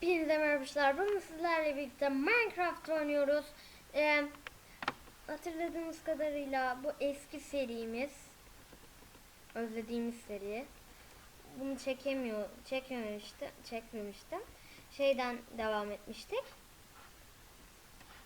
Hepinize merhabalar. Bugün sizlerle birlikte Minecraft oynuyoruz. Ee, hatırladığımız kadarıyla bu eski serimiz. Özlediğimiz seri. Bunu çekemiyor, çekmemiştim, çekmemiştim. Şeyden devam etmiştik.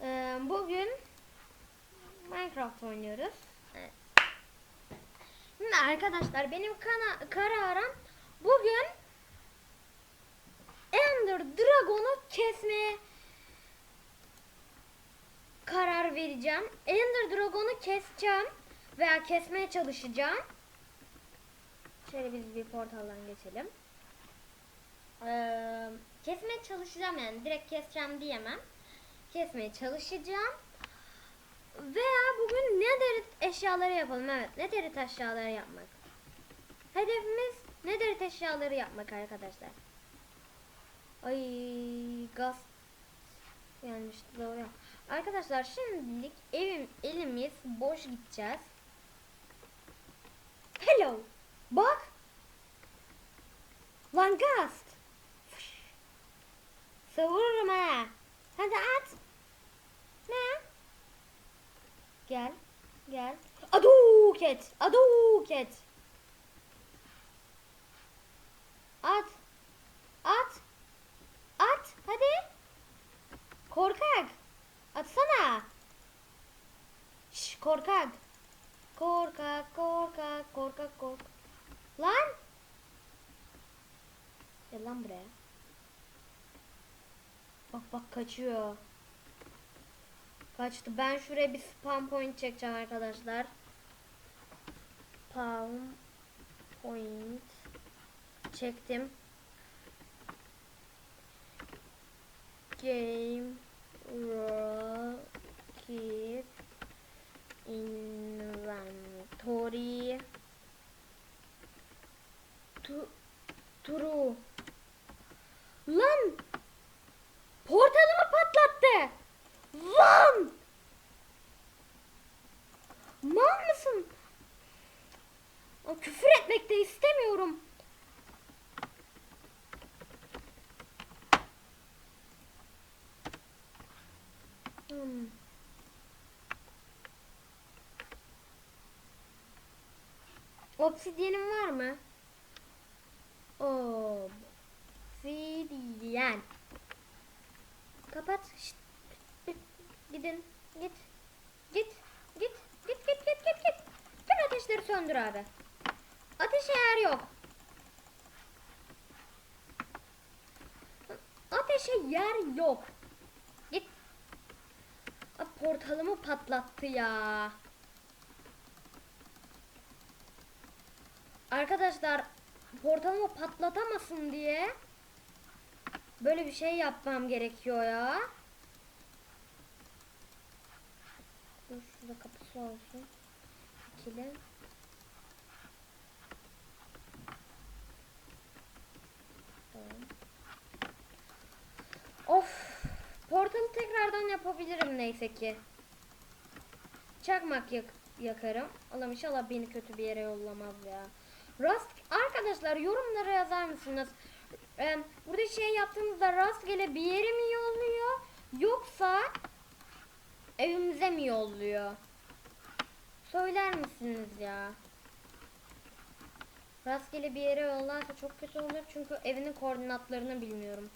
Ee, bugün Minecraft oynuyoruz. Evet. Şimdi arkadaşlar benim kana, kararım bugün Ender Dragon'u kesmeye karar vereceğim. Ender Dragon'u keseceğim veya kesmeye çalışacağım. Şöyle biz bir portaldan geçelim. Ee, kesmeye çalışacağım yani direkt keseceğim diyemem. Kesmeye çalışacağım. Veya bugün netherit eşyaları yapalım. Evet netherit eşyaları yapmak. Hedefimiz netherit eşyaları yapmak arkadaşlar. Ay gaz gelmişti doğru. Arkadaşlar şimdilik evim elimiz boş gideceğiz. Hello. Bak. Lan gast. Savururum ha. Hadi at. Ne? Gel. Gel. Aduket. Aduket. At. At. At hadi. Korkak. Atsana. Şş, korkak. Korkak, korkak, korkak, kork. Lan. Gel lan buraya. Bak bak kaçıyor. Kaçtı. Ben şuraya bir spam point çekeceğim arkadaşlar. Spam point çektim. Game Rocket Inventory True Lan Portalımı patlattı Lan Mal mısın? Aa, Küfür etmek de istemiyorum. Hmm. Obsidyenin var mı? Obsidyen. Kapat. Şşt. Gidin. Git. Git. Git. Git git git git git. Tüm ateşleri söndür abi. Ateş eğer yok. Ateşe yer yok. Git. Aa, portalımı patlattı ya. Arkadaşlar portalımı patlatamasın diye böyle bir şey yapmam gerekiyor ya. Dur şurada kapısı olsun. İkili. Of. Portalı tekrardan yapabilirim neyse ki. Çakmak yak yakarım. Allah'ım inşallah beni kötü bir yere yollamaz ya. Rast arkadaşlar yorumlara yazar mısınız? Ee, burada şey yaptığımızda rastgele bir yere mi yolluyor yoksa evimize mi yolluyor? Söyler misiniz ya? Rastgele bir yere yollarsa çok kötü olur çünkü evinin koordinatlarını bilmiyorum.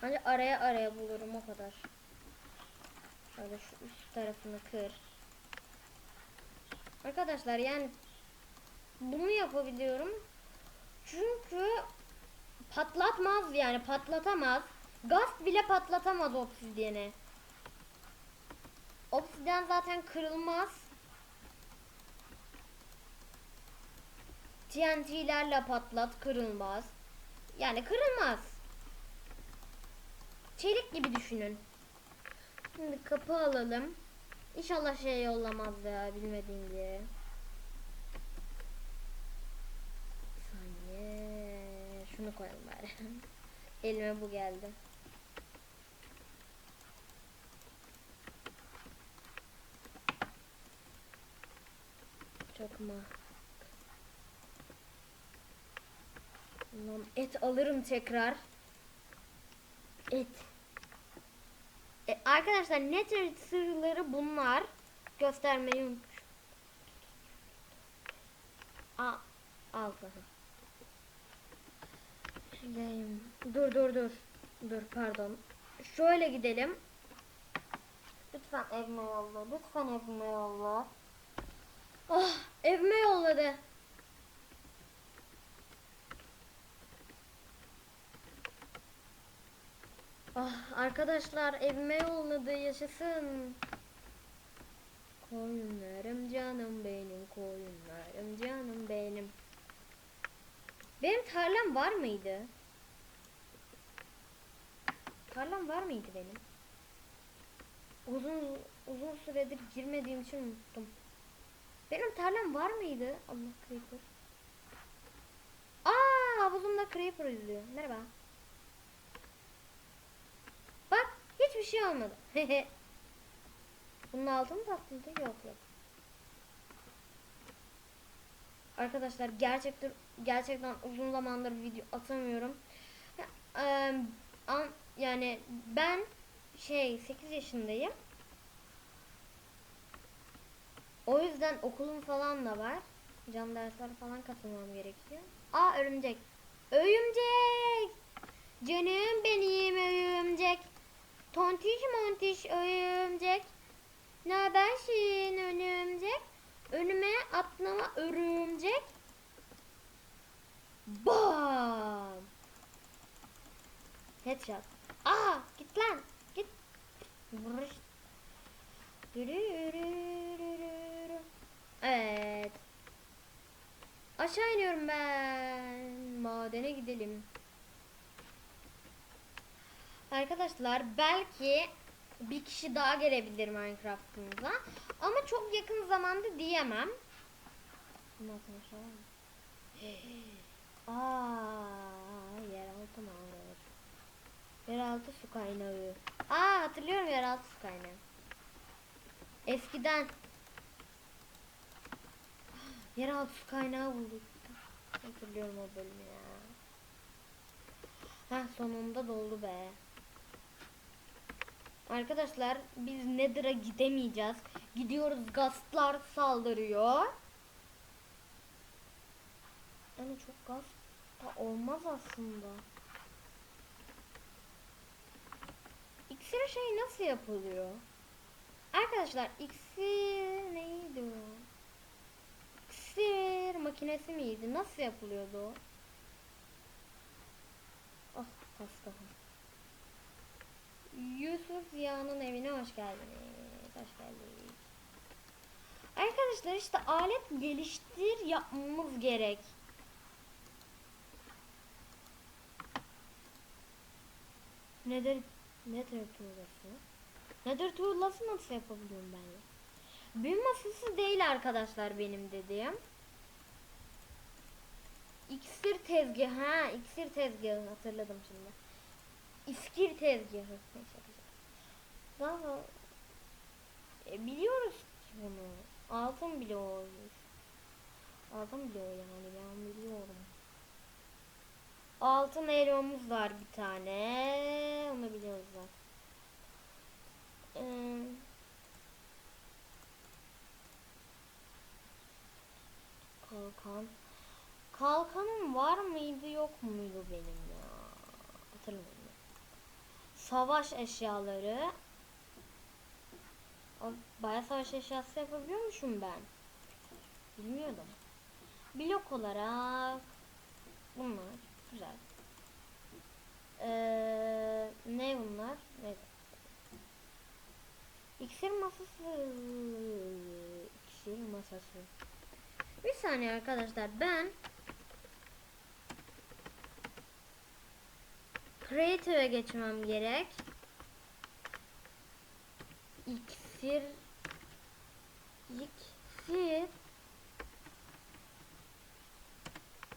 Hani araya araya bulurum o kadar. Şöyle şu üst tarafını kır. Arkadaşlar yani bunu yapabiliyorum. Çünkü patlatmaz yani patlatamaz. Gaz bile patlatamaz obsidiyeni. Obsidyen zaten kırılmaz. TNT'lerle patlat kırılmaz. Yani kırılmaz. Çelik gibi düşünün. Şimdi kapı alalım. İnşallah şey yollamaz ya bilmediğim diye. Bir saniye. Şunu koyalım bari. Elime bu geldi. Çok mu? Lan et alırım tekrar. Et. E, arkadaşlar Nether sırları bunlar. Göstermeyi unutmuşum. Aa, al Geleyim. Dur dur dur. Dur pardon. Şöyle gidelim. Lütfen evime yolla. Lütfen evime yolla. Ah evime yolladı. Ah arkadaşlar evime yolladı yaşasın. Koyunlarım canım benim koyunlarım canım benim. Benim tarlam var mıydı? Tarlam var mıydı benim? Uzun uzun süredir girmediğim için unuttum. Benim tarlam var mıydı? Allah creeper. Aa havuzumda creeper yüzüyor. Merhaba. Bak hiçbir şey olmadı. Bunun altı mı tatlıydı? Yok yok. Arkadaşlar gerçekten gerçekten uzun zamandır video atamıyorum. Yani ben şey 8 yaşındayım. O yüzden okulum falan da var. Can dersler falan katılmam gerekiyor. Aa örümcek. Örümcek. Canım benim örümcek. Tontiş montiş örümcek. Ne habersin örümcek? Önüme atlama örümcek. Bam. Headshot. Aa git lan. Git. Dürürürürürü. Evet. Aşağı iniyorum ben. Madene gidelim. Arkadaşlar belki bir kişi daha gelebilir Minecraft'ımıza. Ama çok yakın zamanda diyemem. Bundan Aa, yeraltı mağaraları. Yeraltı su kaynağı. Aa hatırlıyorum yeraltı su kaynağı. Eskiden yeraltı su kaynağı bulduk. Hatırlıyorum o bölümü ya. Heh sonunda doldu be. Arkadaşlar biz Nether'a gidemeyeceğiz. Gidiyoruz gazlar saldırıyor. Yani çok gaz da olmaz aslında. İksir şey nasıl yapılıyor? Arkadaşlar iksir neydi o? İksir makinesi miydi? Nasıl yapılıyordu o? Ah hasta. Yusuf Ziya'nın evine hoş geldiniz. Hoş geldiniz. Arkadaşlar işte alet geliştir yapmamız gerek. Nedir? Nedir tuğlası? Nedir tuğlası nasıl yapabiliyorum ben ya? Büyü masası değil arkadaşlar benim dediğim. İksir tezgahı. Ha, iksir tezgahı hatırladım şimdi. İskir tezgahı. Neyse. Daha e, biliyoruz ki bunu. Altın bile olmuş. Altın bile yani ben biliyorum. Altın elmamız var bir tane. Onu biliyoruz zaten. Ee, kalkan. Kalkanım var mıydı yok muydu benim ya? Hatırlamıyorum. Savaş eşyaları. O, Bayağı savaş eşyası yapabiliyormuşum ben. Bilmiyordum. Blok olarak bunlar güzel. Ee, ne bunlar? Ne? İksir masası. İksir masası. Bir saniye arkadaşlar ben Creative'e geçmem gerek. İksir İksir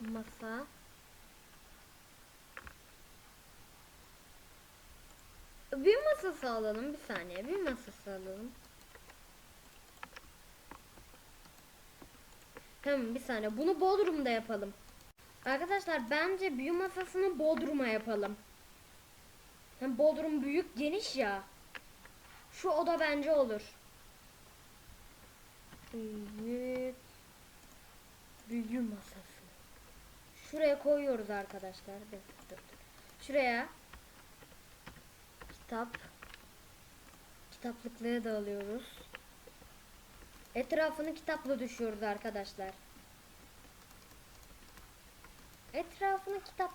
Masa Bir masası alalım bir saniye bir masası alalım. Tamam bir saniye bunu Bodrum'da yapalım. Arkadaşlar bence büyü masasını Bodrum'a yapalım. Hem Bodrum büyük geniş ya. Şu oda bence olur. Büyük büyü masası. Şuraya koyuyoruz arkadaşlar. Şuraya kitap kitaplıkları da alıyoruz. Etrafını kitapla düşüyoruz arkadaşlar. Etrafını kitap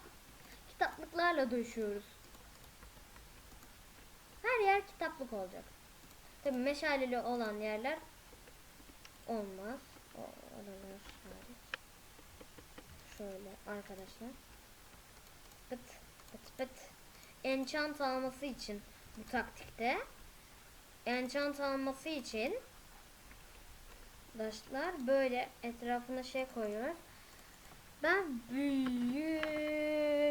kitaplıklarla döşüyoruz. Her yer kitaplık olacak. Tabi meşaleli olan yerler olmaz. O oralar hariç. Şöyle arkadaşlar. Bıt bıt bıt. Enchant alması için bu taktikte enchant alması için arkadaşlar böyle etrafına şey koyuyoruz. Ben büyü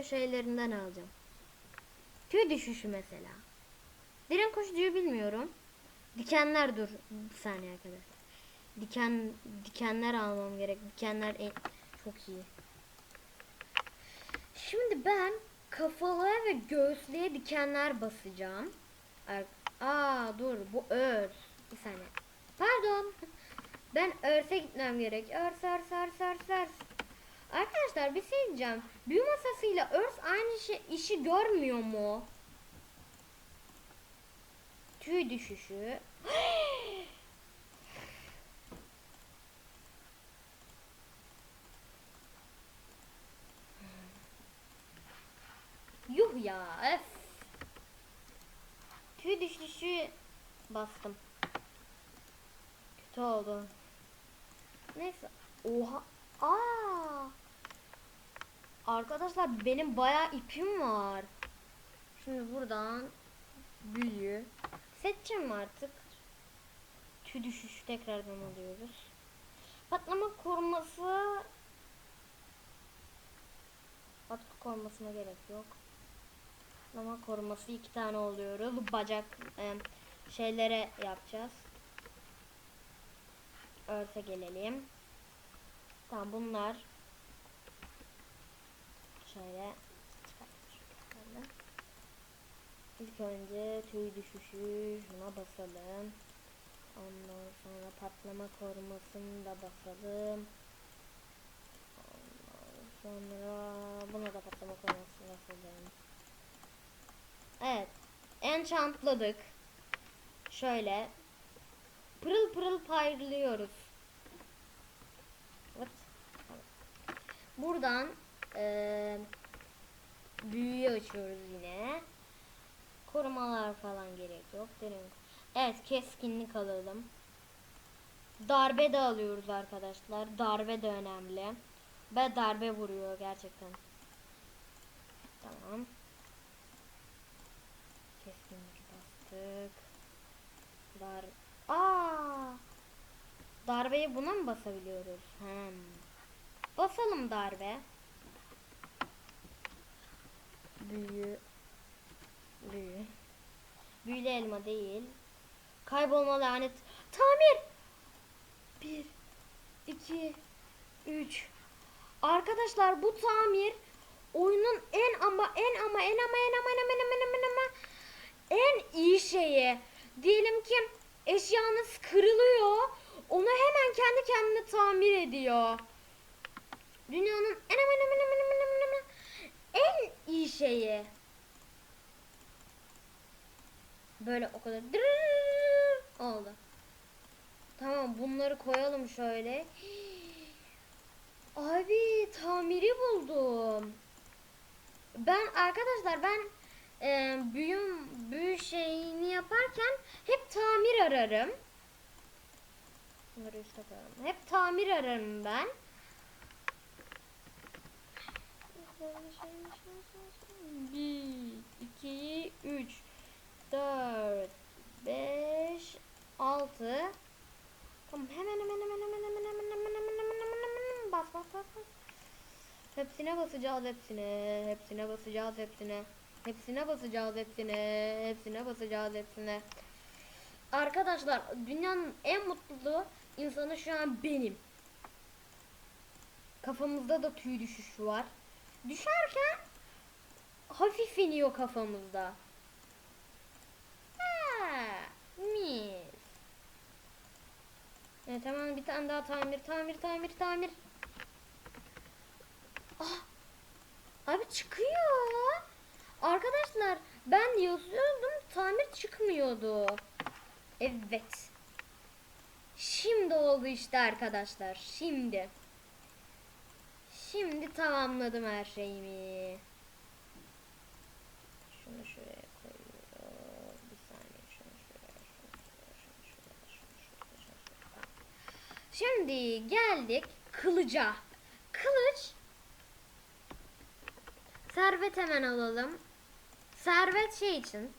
şeylerinden alacağım. Tüy düşüşü mesela. Diren koşucuyu bilmiyorum. Dikenler dur. Bir saniye arkadaşlar. Diken dikenler almam gerek. Dikenler en, çok iyi. Şimdi ben kafalığa ve göğüslüğe dikenler basacağım. Aa dur bu örs. Bir saniye. Pardon. Ben örse gitmem gerek. Örs örs örs örs örs. Arkadaşlar bir şey diyeceğim. Büyü masasıyla örs aynı şey, işi görmüyor mu? Tüy düşüşü. ya öf. Tüy düşüşü bastım. Kötü oldu. Neyse. Oha. Aa. Arkadaşlar benim bayağı ipim var. Şimdi buradan büyü seçeceğim artık. Tüy düşüşü tekrardan alıyoruz. Patlama koruması Patlama korumasına gerek yok. Patlama koruması iki tane oluyoruz. Bacak e, şeylere yapacağız. Örse gelelim. Tamam bunlar şöyle. İlk önce tüy düşüşü şuna basalım. Ondan sonra patlama korumasını da basalım. Ondan sonra buna da patlama korumasını basalım. Evet. Enchantladık. Şöyle pırıl pırıl parlıyoruz. Evet. Buradan eee büyüyü açıyoruz yine. Korumalar falan gerek yok. Derin. Evet keskinlik alalım. Darbe de alıyoruz arkadaşlar. Darbe de önemli. Ve darbe vuruyor gerçekten. Tamam kesinlikle bastık. Dar Aa! Darbeyi buna mı basabiliyoruz? Hmm. Basalım darbe. Büyü. Büyü. Büyülü elma değil. Kaybolma lanet. Tamir. Bir. iki, Üç. Arkadaşlar bu tamir oyunun en ama en ama en ama en ama en ama en ama en ama, en ama en iyi şeyi. Diyelim ki eşyanız kırılıyor. Onu hemen kendi kendine tamir ediyor. Dünyanın en en en en en en en iyi şeyi. Böyle o kadar oldu. Tamam bunları koyalım şöyle. Abi tamiri buldum. Ben arkadaşlar ben e, büyüm büyü şeyini yaparken hep tamir ararım. Bunları üstte koyalım. Hep tamir ararım ben. Bir, iki, üç, dört, beş, altı. Tamam hemen hemen hemen hemen hemen hemen hemen hemen hemen hemen hemen bas bas bas bas. Hepsine basacağız hepsine. Hepsine basacağız hepsine. Hepsine basacağız hepsine. Hepsine basacağız hepsine. Arkadaşlar dünyanın en mutlu insanı şu an benim. Kafamızda da tüy düşüşü var. Düşerken hafif iniyor kafamızda. Mis. Evet hemen bir tane daha tamir tamir tamir tamir. Ah. Abi çıkıyor. Arkadaşlar ben yazıyordum tamir çıkmıyordu. Evet. Şimdi oldu işte arkadaşlar. Şimdi. Şimdi tamamladım her şeyimi. Şunu şuraya. Şimdi geldik kılıca. Kılıç. Servet hemen alalım. Servet şey için.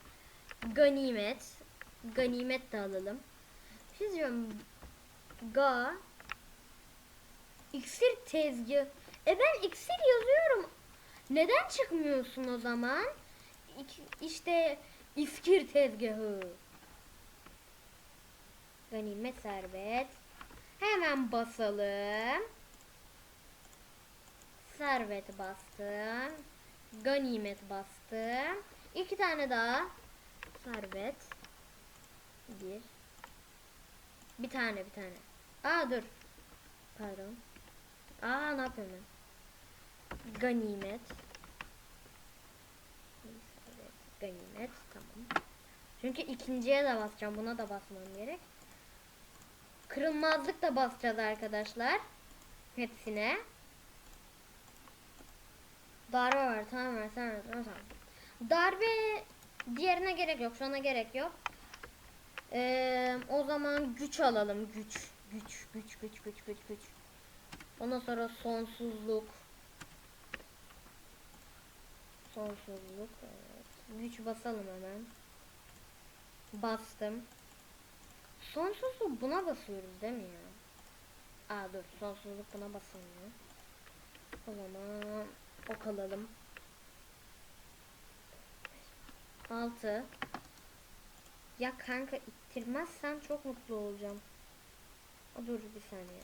Ganimet. Ganimet de alalım. Bir şey diyorum. Ga. İksir tezgah. E ben iksir yazıyorum. Neden çıkmıyorsun o zaman? İşte iskir tezgahı. Ganimet servet. Hemen basalım. Servet bastım. Ganimet bastım. İki tane daha. Servet. Bir. Bir tane bir tane. Aa dur. Pardon. Aa ne yapıyorum ben? Ganimet. Ganimet. Tamam. Çünkü ikinciye de basacağım. Buna da basmam gerek. Kırılmazlık da basacağız arkadaşlar. Hepsine. Darbe var. Tamam var. Tamam var. Tamam. Darbe diğerine gerek yok. Şu ana gerek yok. Ee, o zaman güç alalım. Güç. Güç. Güç. Güç. Güç. Güç. Güç. Ondan sonra sonsuzluk. Sonsuzluk. Evet. Güç basalım hemen. Bastım. Sonsuzluk buna basıyoruz değil mi ya? Aa dur sonsuzluk buna basamıyor. O zaman ok alalım. 6 Ya kanka ittirmezsen çok mutlu olacağım. Aa, dur bir saniye.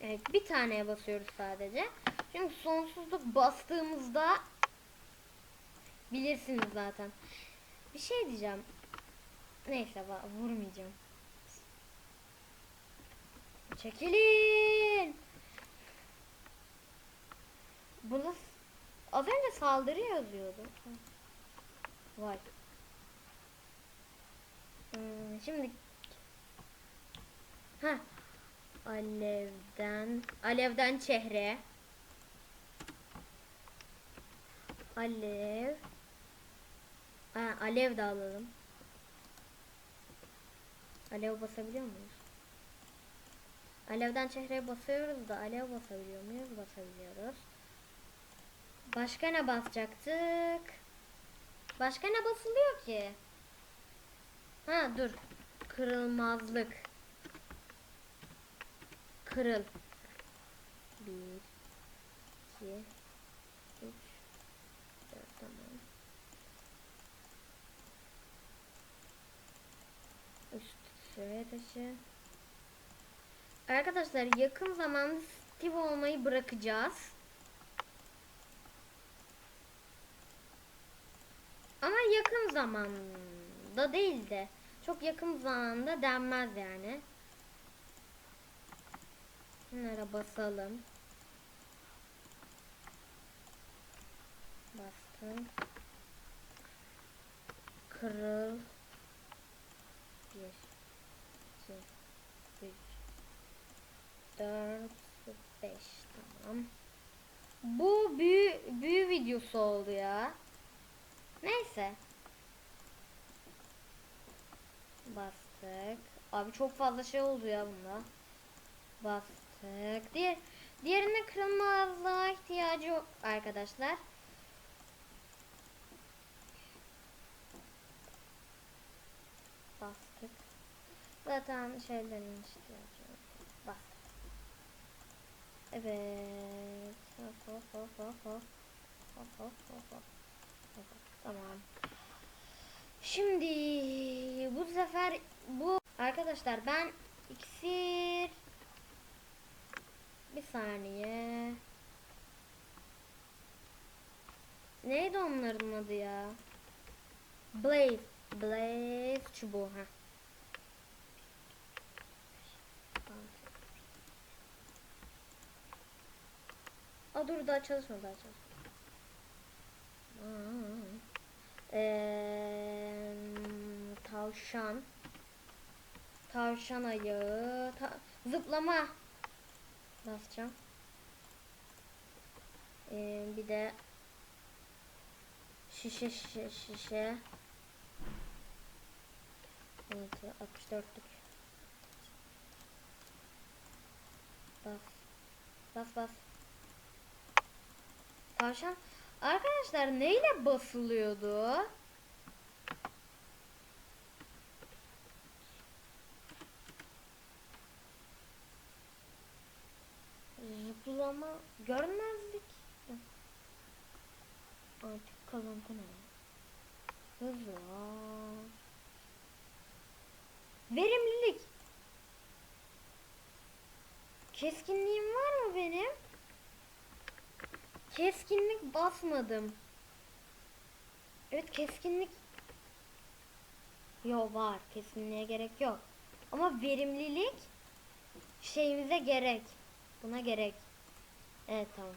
Evet bir taneye basıyoruz sadece. Çünkü sonsuzluk bastığımızda bilirsiniz zaten. Bir şey diyeceğim. Neyse vurmayacağım. Çekilin. Bunu az önce saldırı yazıyordu. Vay. Hmm, şimdi ha alevden alevden çehre. Alev. Ha, alev de alalım. Alev basabiliyor muyuz? Alevden çehreye basıyoruz da alev basabiliyor muyuz? Basabiliyoruz başka ne basacaktık başka ne basılıyor ki ha dur kırılmazlık kırıl. Bir, iki, üç, dört tamam. Üst şuraya taşı. Arkadaşlar yakın zamanda Steve olmayı bırakacağız. Ama yakın zamanda değil de çok yakın zamanda denmez yani. Bunlara basalım. Bastım. Kırıl. Bir, iki, üç, dört, beş. Tamam. Bu büyü, büyü videosu oldu ya. Neyse. Bastık. Abi çok fazla şey oldu ya bunda. Bastık. Diğer, diğerine kırılmazlığa ihtiyacı yok arkadaşlar. Bastık. Zaten şeylerin ihtiyacı yok. Bastık. Evet. Hop hop hop hop hop. Hop hop hop hop. Tamam. Şimdi bu sefer bu arkadaşlar ben iksir bir saniye. Neydi onların adı ya? Blaze. Blaze çubuğu. Ha. Aa dur daha çalışma daha çalışma. Eee, tavşan. Tavşan ayağı. Ta- zıplama. Basacağım. Ee, bir de şişe şişe şişe. Evet, 64'lük. Bas. Bas bas. Tavşan. Arkadaşlar neyle basılıyordu? Zıplama görmezdik. Artık kalıntı ne? Hızlı. Verimlilik. Keskinliğim var mı benim? Keskinlik basmadım. Evet keskinlik. Yo var. Keskinliğe gerek yok. Ama verimlilik şeyimize gerek. Buna gerek. Evet tamam.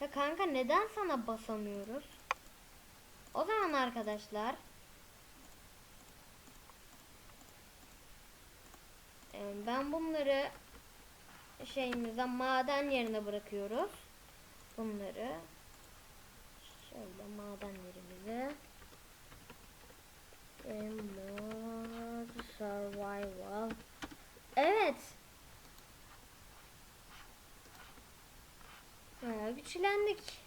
Ya kanka neden sana basamıyoruz? O zaman arkadaşlar e, ben bunları şeyimizden maden yerine bırakıyoruz. Bunları şöyle maden yerimize Mod survival Evet Bayağı güçlendik.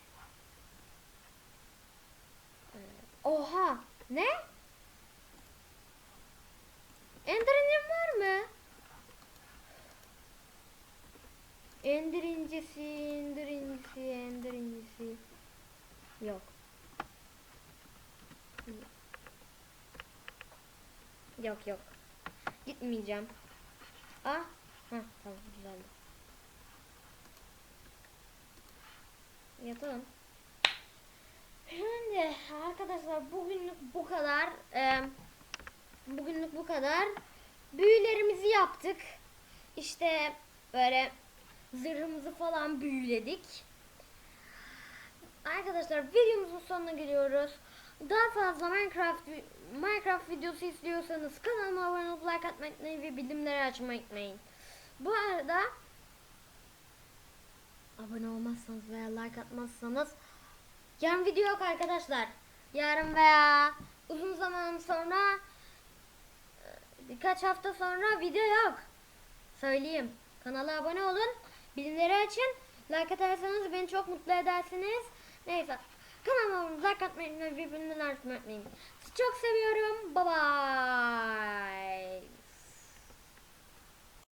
Oha! Ne? Ender'in var mı? Ender incisi, ender incisi, ender incisi. Yok. Yok yok. Gitmeyeceğim. Ah. Heh, tamam güzeldi. Yatalım. Şimdi arkadaşlar bugünlük bu kadar. Ee, bugünlük bu kadar. Büyülerimizi yaptık. İşte böyle zırhımızı falan büyüledik. Arkadaşlar videomuzun sonuna geliyoruz. Daha fazla Minecraft Minecraft videosu istiyorsanız kanalıma abone olup like atmayı ve bildirimleri açmayı unutmayın. Bu arada abone olmazsanız veya like atmazsanız yarın video yok arkadaşlar. Yarın veya uzun zaman sonra e, birkaç hafta sonra video yok. Söyleyeyim. Kanala abone olun. Bildirimleri açın. Like atarsanız beni çok mutlu edersiniz. Neyse. Kanalıma like atmayı unutmayın. Birbirinden açmayı unutmayın. Sizi çok seviyorum. Bye bye.